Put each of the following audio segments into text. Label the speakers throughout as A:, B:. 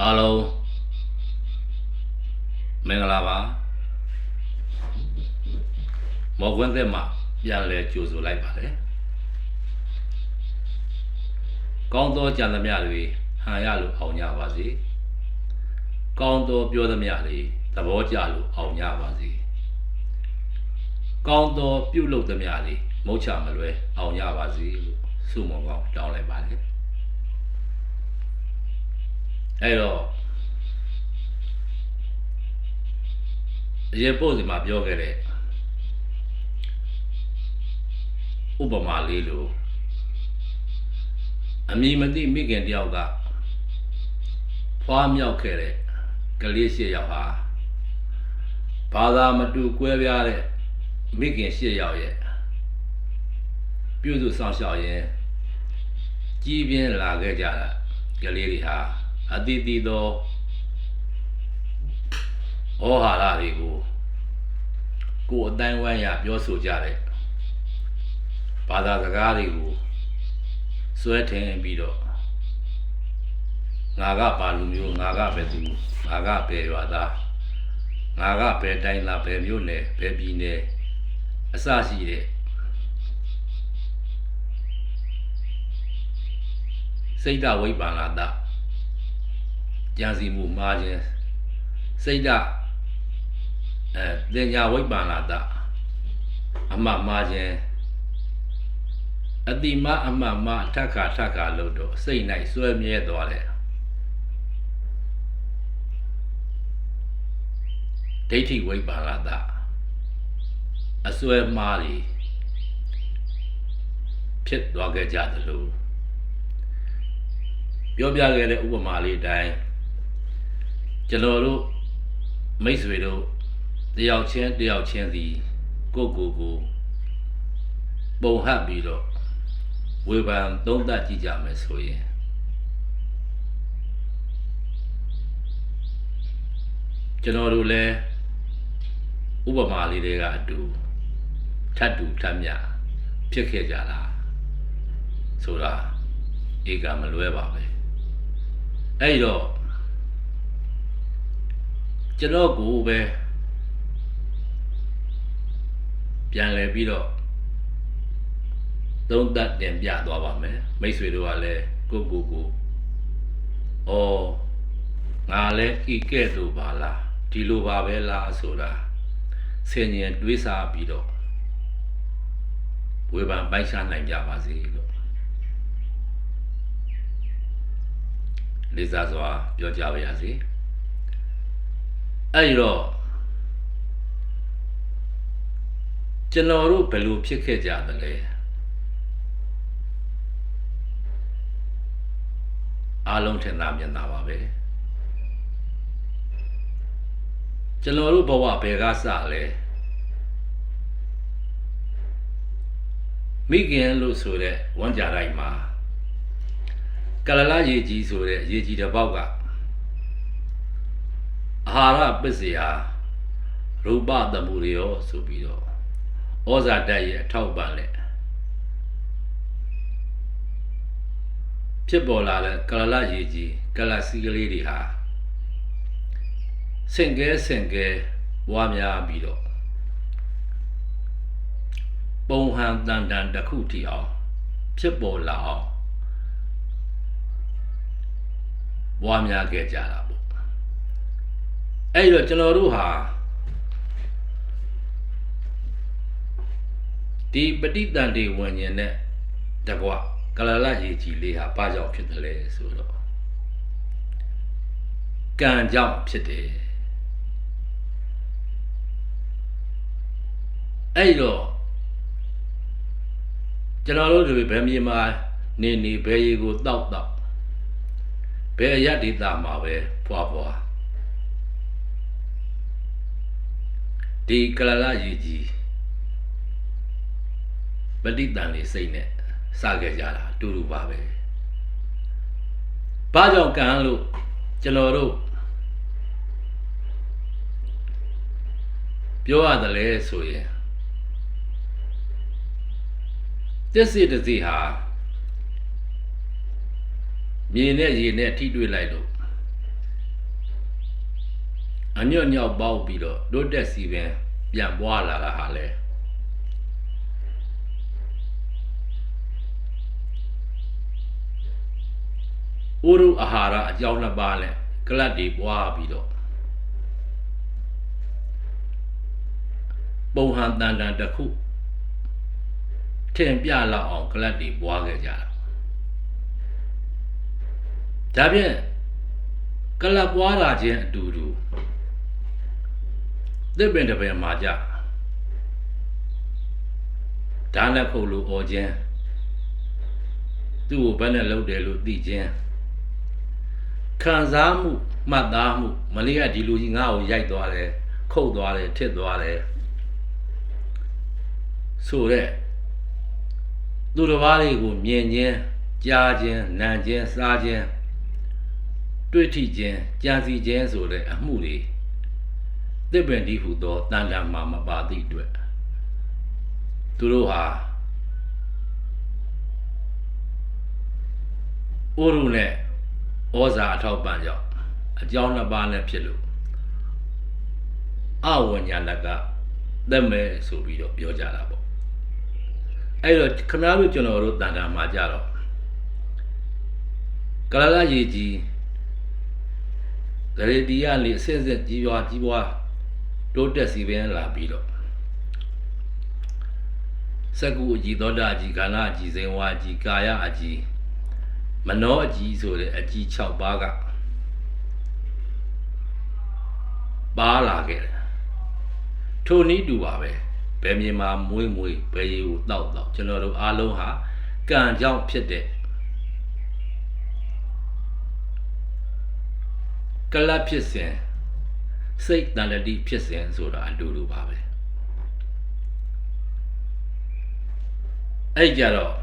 A: အားလုံးမင်္ဂလာပါမော်ကွန်းသက်မှာပြန်လဲကြိုဆိုလိုက်ပါတယ်ကောင်းသောကြံသမျှတွေဟန်ရလို့အောင်ကြပါစေကောင်းသောပြောသမျှတွေသဘောကျလို့အောင်ကြပါစေကောင်းသောပြုလုပ်သမျှတွေမုတ်ချမလွဲအောင်ကြပါစေလို့ဆုမွန်ကောင်းတောင်းလိုက်ပါတယ် အဲ့တော့အရင်ပို့စီမှာပြောခဲ့တဲ့ဥပမာလေးလိုအမည်မသိမိခင်တယောက်ကဖွားမြောက်ခဲ့တဲ့ကလေးရှစ်ယောက်ဟာဘာသာမတူကွဲပြားတဲ့မိခင်ရှစ်ယောက်ရဲ့ပြုစုဆောင်ရှောက်ရင်ကြီးပြင်းလာခဲ့ကြတာကလေးတွေဟာ အတိအသီးသောဩဟာရတွေကိုကိုယ်အတိုင်းဝိုင်းရပြောဆိုကြတဲ့ဘာသာစကားတွေကိုစွဲထင်ပြီးတော့ငါကပါလူမျိုးငါကပဲသူငါကပဲရွာသားငါကပဲတိုင်းသားပဲမြို့နယ်ပဲပြည်နယ်အစရှိတဲ့စိတ်ဓာတ်ဝိပ္ပန္နတ ကြံစီမှုမှားခြင်းစိတ်ဓာတ်အဲတင်ညာဝိပ္ပန္နတအမှတ်မှားခြင်းအတိမအမှတ်မထက်ခါထက်ခါလို့တော့စိတ်၌စွဲမြဲသွားတယ်ဒိဋ္ဌိဝိပ္ပန္နတအစွဲမှားတွေဖြစ်သွားခဲ့ကြသလိုပြောပြခဲ့တဲ့ဥပမာလေးအတိုင်း ကျွန်တော်တို့မိတ်ဆွေတို့တယောက်ချင်းတယောက်ချင်းစီကိုယ့်ကိုယ်ကိုပုံဟပ်ပြီးတော့ဝေဖန်သုံးသပ်ကြည့်ကြမယ်ဆိုရင်ကျွန်တော်တို့လည်းဥပမာလေးတွေကအတူထပ်တူထပ်မြဖြစ်ခဲ့ကြတာဆိုတာဧကမလွဲပါပဲအဲ့တော့ ကျွန်တော်ကိုပဲပြန်လဲပြီးတော့သုံးသပ်တင်ပြသွားပါမယ်မိတ်ဆွေတို့ကလည်းကိုကိုကိုဩငါလည်းဤကဲ့သို့ပါလားဒီလိုပါပဲလားဆိုတာဆင်ញင်တွေးစားပြီးတော့ဝေဖန်ပိုက်ရှားနိုင်ကြပါစေလို့လေးစားစွာပြောကြပါရစေ အဲ့ဒီတော့ကျွန်တော်တို့ဘယ်လိုဖြစ်ခဲ့ကြသလဲအားလုံးထင်သာမြင်သာပါပဲကျွန်တော်တို့ဘဝဘယ်ကစလဲမိခင်လို့ဆိုတဲ့ဝန်ကြတိုင်းမှာကလလရေကြီးဆိုတဲ့ရေကြီးတစ်ပေါက်က အာဟာရပစ္စယရူပတမှုတွေရောဆိုပြီးတော့ဩဇာတက်ရဲ့အထောက်ပံ့လက်ဖြစ်ပေါ်လာတဲ့ကလလရေကြီးကလစီကလေးတွေဟာစင်ကဲစင်ကဲပွားများပြီးတော့ပုံဟန်တန်တန်တစ်ခုတည်အောင်ဖြစ်ပေါ်လာအောင်ပွားများခဲ့ကြတာပေါ့ အဲ့တော့ကျွန်တော်တို့ဟာဒီပဋိသန္ဓေဝิญဉ်နဲ့တကွကလလရေကြီးလေးဟာဘာကြောင့်ဖြစ်တယ်လဲဆိုတော့ကံကြောင့်ဖြစ်တယ်အဲ့တော့ကျွန်တော်တို့တွေဘယ်မြေမှာနေနေဘယ်ရေကိုတောက်တောက်ဘယ်အရဒေတာမှာပဲဖွာဖွာ ဒီကလလရေကြီးပဋိသန္ဓေစိတ်နဲ့စခဲ့ကြတာအတူတူပါပဲဘာကြောင့်ကံလို့ကျွန်တော်တို့ပြောရတယ်လဲဆိုရင်တက်စီတစီဟာမြေနဲ့ရေနဲ့ထိတွေ့လိုက်လို့ အညွတ်ညောက်ပေါက်ပြီးတော့တိုးတက်စီပင်ပြန်ပွားလာတာဟာလေဥရုအာဟာရအကြောင်းနှစ်ပါးနဲ့ကလတ်တွေပွားပြီးတော့ပုံဟန်တန်တန်တစ်ခုထင်ပြလောက်အောင်ကလတ်တွေပွားခဲ့ကြတာဒါဖြင့်ကလပ်ပွားတာချင်းအတူတူ သစ်ပင်တစ်ပင်မှာကြဓာတ်လက်ခုပ်လိုអော်ခြင်းသူ့ကိုဘယ်နဲ့လုပ်တယ်လို့သိခြင်းခံစားမှုမှတ်သားမှုမလေးကဒီလူကြီးငါ့ကိုရိုက်သွားတယ်ခုတ်သွားတယ်ထစ်သွားတယ်ဆိုတဲ့သူတစ်ပါးတွေကိုမြင်ခြင်းကြားခြင်းနားခြင်းစားခြင်းတွေ့ထိခြင်းကြံစီခြင်းဆိုတဲ့အမှုတွေ သစ်ပင်ဒီဟုသောတန်တန်မှာမပါသည့်အတွက်သူတို့ဟာဥရုနဲ့ဩဇာအထောက်ပံ့ကြောင့်အကြောင်းနှစ်ပါးနဲ့ဖြစ်လို့အဝဉ္ညာဏကသက်မဲ့ဆိုပြီးတော့ပြောကြတာပေါ့အဲ့တော့ခဏလို့ကျွန်တော်တို့တန်တန်မှာကြတော့ကလလရေကြီးဂရေတီကနေအစစ်အစစ်ကြီးပွားကြီးပွား တိုးတက်စီပင်လာပြီးတော့စကုအကြီးသောတာအကြီးကာလအကြီးဇင်ဝါအကြီးကာယအကြီးမနောအကြီးဆိုတဲ့အကြီး6ပါးကပါလာခဲ့တယ်ထိုနည်းတူပါပဲဘယ်မြေမှာမွေးမွေးဘယ်ရေကိုတောက်တောက်ကျွန်တော်တို့အားလုံးဟာကံကြောင့်ဖြစ်တဲ့ကလပ်ဖြစ်စဉ် စိတ်တန်တတိဖြစ်စဉ်ဆိုတာအတူတူပါပဲအဲ့ကြတော့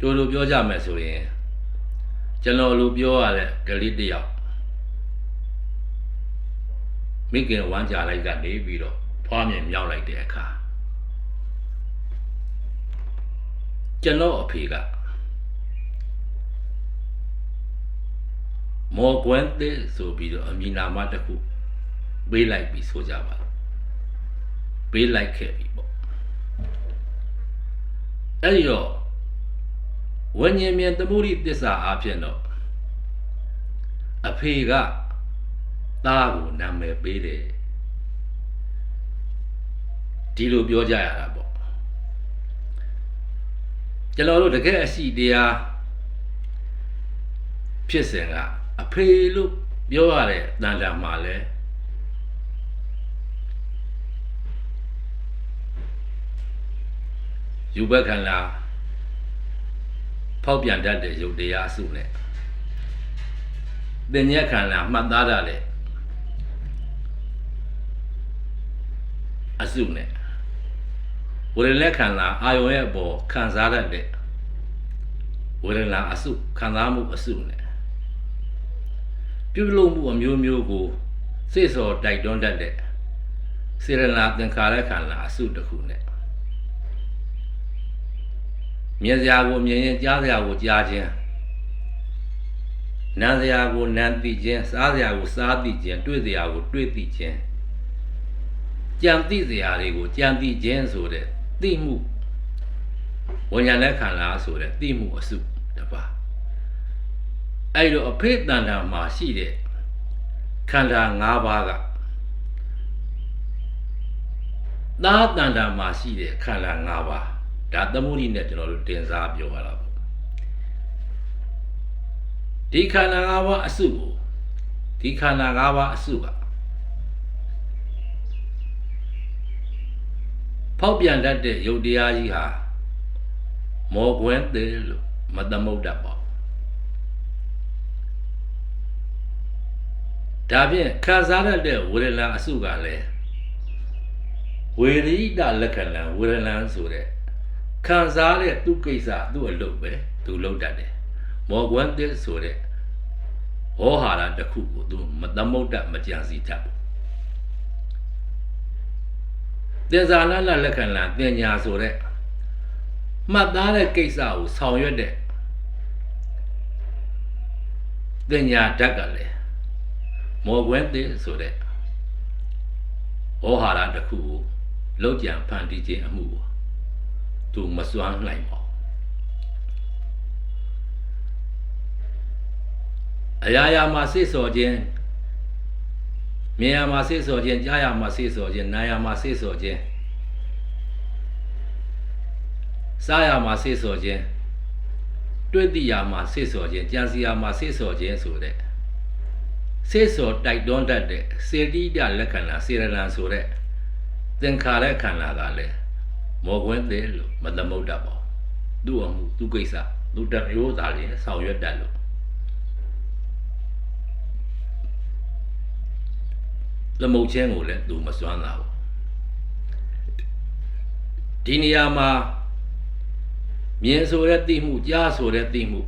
A: တို့လိုပြောကြမယ်ဆိုရင်ကျွန်တော်လိုပြောရတဲ့ကလေးတစ်ယောက်မိခင်ဝမ်းကြလိုက်ကနေပြီးတော့ဖွားမြင်မြောက်လိုက်တဲ့အခါကျွန်တော်အဖေက မော်ကွန်းတဲ့ဆိုပြီးတော့အမည်နာမတစ်ခုပေးလိုက်ပြီးဆိုကြပါလားပေးလိုက်ခဲ့ပြီပေါ့အဲ့ဒီတော့ဝဉ္ဉ္မြန်သမုဒိတစ္ဆာအားဖြင့်တော့အဖေကသားကိုနာမည်ပေးတယ်ဒီလိုပြောကြရတာပေါ့ကျွန်တော်တို့တကယ်အရှိတရားဖြစ်စဉ်က အဖေလို့ပြောရတဲ့တန်တန်မှာလဲယူဘက်ခန္ဓာဖောက်ပြန်တတ်တဲ့ယုတ်တရားစုနဲ့တင်ညက်ခန္ဓာမှတ်သားရတဲ့အစုနဲ့ဝေဒနာခန္ဓာအာယုံရဲ့အပေါ်ခံစားရတဲ့ဝေဒနာအစုခံစားမှုအစုနဲ့ ပြုလုပ်မှုအမျိုးမျိုးကိုစိတ်စောတိုက်တွန်းတတ်တဲ့စေရနာသင်္ခါရခန္ဓာအစုတစ်ခုနဲ့မြင်စရာကိုမြင်ရင်ကြားစရာကိုကြားခြင်းနားစရာကိုနားသိခြင်းစားစရာကိုစားသိခြင်းတွေ့စရာကိုတွေ့သိခြင်းကြံသိစရာတွေကိုကြံသိခြင်းဆိုတဲ့သိမှုဝဉာဏ်နဲ့ခန္ဓာဆိုတဲ့သိမှုအစုတစ်ပါး အဲ့တော့အဖေတန်တာမှာရှိတဲ့ခန္ဓာ၅ပါးကသာတန်တာမှာရှိတဲ့ခန္ဓာ၅ပါးဒါသမုဒိနဲ့ကျွန်တော်တို့တင်စားပြောရတာပေါ့ဒီခန္ဓာ၅ပါးအစုကိုဒီခန္ဓာ၅ပါးအစုကဖောက်ပြန်တတ်တဲ့ယုတ်တရားကြီးဟာမောကွင်းသေးလို့မသမုတ်တတ်ပါ ဒါဖြင့်ခံစားရတဲ့ဝေဒနာအစုကလည်းဝေရိတလက္ခဏာဝေဒနာဆိုတဲ့ခံစားတဲ့သူကိစ္စသူ့အလုပ်ပဲသူလုပ်တတ်တယ်မောကွန်းတဲ့ဆိုတဲ့ဟောဟာရတစ်ခုကိုသူမသမုတ်တမကြံစီတတ်ဘူးတင်ဇာနာလက္ခဏာတင်ညာဆိုတဲ့မှတ်သားတဲ့ကိစ္စကိုဆောင်ရွက်တဲ့တင်ညာဓာတ်ကလည်း မော်ကွင်းသစ်ဆိုတဲ့ဩဟာရတစ်ခုကိုလောက်ကြံဖန်တီးခြင်းအမှုကိုသူမစွမ်းနိုင်ပါဘူးအရာရာမှာစိတ်စော်ခြင်းမြင်ရမှာစိတ်စော်ခြင်းကြားရမှာစိတ်စော်ခြင်းနားရမှာစိတ်စော်ခြင်းစားရမှာစိတ်စော်ခြင်းတွေ့တိရမှာစိတ်စော်ခြင်းကြံစီရမှာစိတ်စော်ခြင်းဆိုတဲ့ စိတ်စော်တိုက်တွန်းတတ်တဲ့စေတိတလက္ခဏာစေရဏံဆိုတဲ့သင်္ခါရခန္ဓာကလည်းမောကွင်းသေးလို့မသမုတ်တတ်ပါဘူးသူ့အမှုသူ့ကိစ္စသူ့တမျိုးသားလေးဆောင်ရွက်တတ်လို့သမုတ်ချင်းကိုလည်းသူမစွမ်းတာဘူးဒီနေရာမှာမြင်ဆိုတဲ့သိမှုကြားဆိုတဲ့သိမှု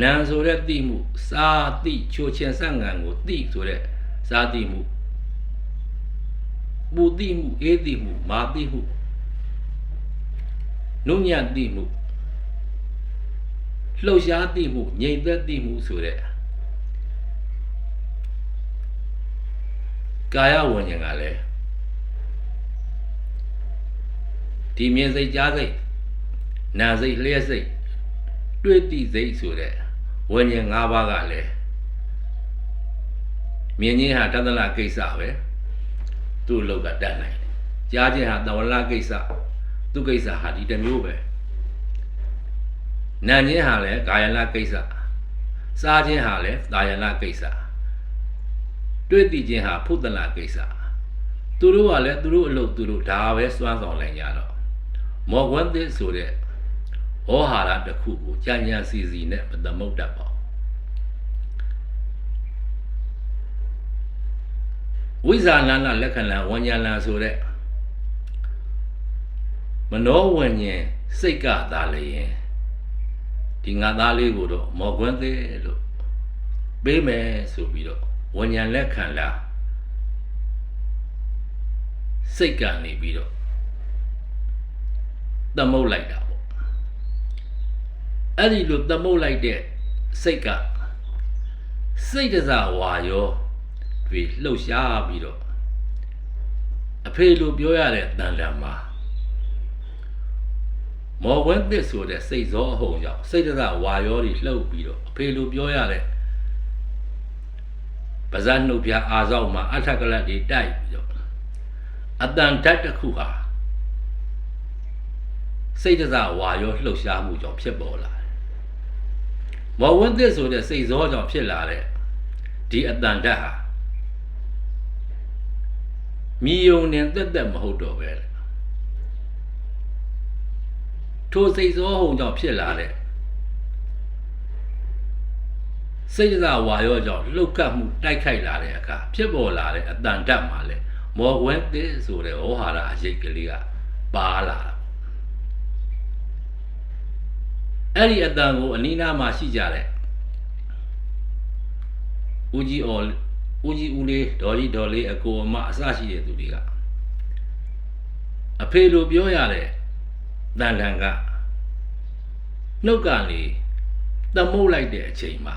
A: နာမ်ဆိုတဲ့သိမှုစာသိချိုချင်းစံငံကိုသိဆိုတဲ့စာသိမှုပူသိမှုအေးသိမှုမာသိမှုနုညံ့သိမှုလှုပ်ရှားသိမှုငြိမ်သက်သိမှုဆိုတဲ့ကာယဝဉ္ဉဏ်ကလည်းဒီမြင်စိတ်ကြားစိတ်နာစိတ်လျှက်စိတ်တွေ့တိစိတ်ဆိုတဲ့ ဝဉ္ဉဏ်၅ပါးကလည်းမြင်ခြင်းဟာတသလကိစ္စပဲသူ့အလောက်ကတတ်နိုင်တယ်ကြားခြင်းဟာတဝလကိစ္စသူ့ကိစ္စဟာဒီတစ်မျိုးပဲနာခြင်းဟာလည်းကာယလကိစ္စစားခြင်းဟာလည်းသာယလကိစ္စတွေ့တိခြင်းဟာဖုတ္တလကိစ္စသူတို့ကလည်းသူတို့အလုပ်သူတို့ဒါပဲစွမ်းဆောင်နိုင်ကြတော့မော်ကွန်းသစ်ဆိုတဲ့ ဩဟာရတစ်ခုကိုကြံ့ကြံ့စီစီနဲ့မသမုတ်တတ်ပါဘူးဝိဇာလန္လလက္ခဏာဝဉ္ညာလံဆိုတဲ့မနောဝဉ္ဉဉ်စိတ်ကသာလျင်ဒီငါသားလေးကိုတော့မော်ကွန်းသေးလို့ပေးမယ်ဆိုပြီးတော့ဝဉ္ညာလက်ခံလာစိတ်ကနေပြီးတော့သမုတ်လိုက်တာပေါ့ အဲ့ဒီလိုသမုတ်လိုက်တဲ့စိတ်ကစိတ်တစားဝါရောတွေလှုပ်ရှားပြီးတော့အဖေလိုပြောရတဲ့တန်တန်မှာမော်ဝဲသစ်ဆိုတဲ့စိတ်စောအဟုန်ကြောင့်စိတ်တစားဝါရောတွေလှုပ်ပြီးတော့အဖေလိုပြောရတဲ့ပါဇက်နှုတ်ပြအာဇောက်မှာအထက်ကလတ်တွေတိုက်ပြီးတော့အတန်ဓာတ်တစ်ခုဟာစိတ်တစဝါရောလှုပ်ရှားမှုကြောင့်ဖြစ်ပေါ်လာတယ်။ မော်ဝန်းသစ်ဆိုတဲ့စိတ်ဇောကြောင့်ဖြစ်လာတဲ့ဒီအတန်ဓာတ်ဟာမြည်ယုံနဲ့တက်တက်မဟုတ်တော့ပဲလေ။ထိုစိတ်ဇောဟုံကြောင့်ဖြစ်လာတဲ့စိတ်တစဝါရောကြောင့်လှုပ်ခတ်မှုတိုက်ခိုက်လာတဲ့အခါဖြစ်ပေါ်လာတဲ့အတန်ဓာတ်မှာလေမော်ဝန်းသစ်ဆိုတဲ့ဩဟာရအရေးကလေးကပါလာတာ အဲ့ဒီအတန်ကိုအနီးနားမှာရှိကြတဲ့ဦးကြီးအော်ဦးကြီးဦးလေးဒေါ်ကြီးဒေါ်လေးအကိုအမအစရှိတဲ့သူတွေကအဖေလိုပြောရတဲ့တန်တန်ကနှုတ်ကနေသမုတ်လိုက်တဲ့အချိန်မှာ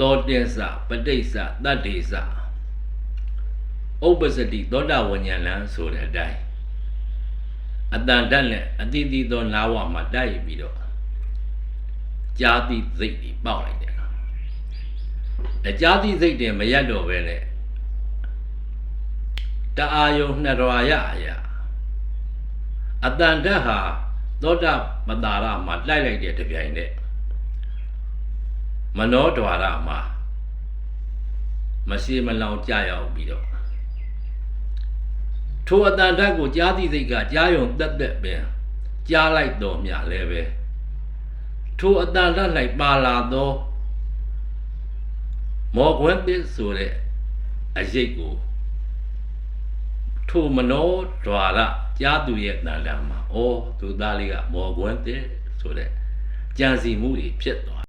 A: သောတင်္စပဋိစ္စတတ္တိစဥပ္ပစတိသောတာဝဉ္ဉဏံဆိုတဲ့အတိုင်း အတန်တက်နဲ့အတိတိသောနာဝမှာတိုက်ပြီးတော့ကြာတိစိတ်ကြီးပေါက်လိုက်တယ်အကြာတိစိတ်တင်မရက်တော့ပဲနဲ့တအာယုံနှစ်ရွာရအရာအတန်တက်ဟာသောတာမတာရမှာလိုက်လိုက်တဲ့တပြိုင်နဲ့မနောဒွါရမှာမရှိမလောင်ကြရောက်ပြီးတော့ ထိုအတန်ဓာတ်ကိုကြားသိစိတ်ကကြားယုံတက်တက်ပင်ကြားလိုက်တော်မြလည်းပဲထိုအတန်ဓာတ်၌ပါလာသောမောကွန်းသစ်ဆိုတဲ့အရေးကိုထိုမနောဒွါရကြားသူရဲ့တန်တန်မှာဩသူသားလေးကမောကွန်းသစ်ဆိုတဲ့ကြံစီမှုတွေဖြစ်သွား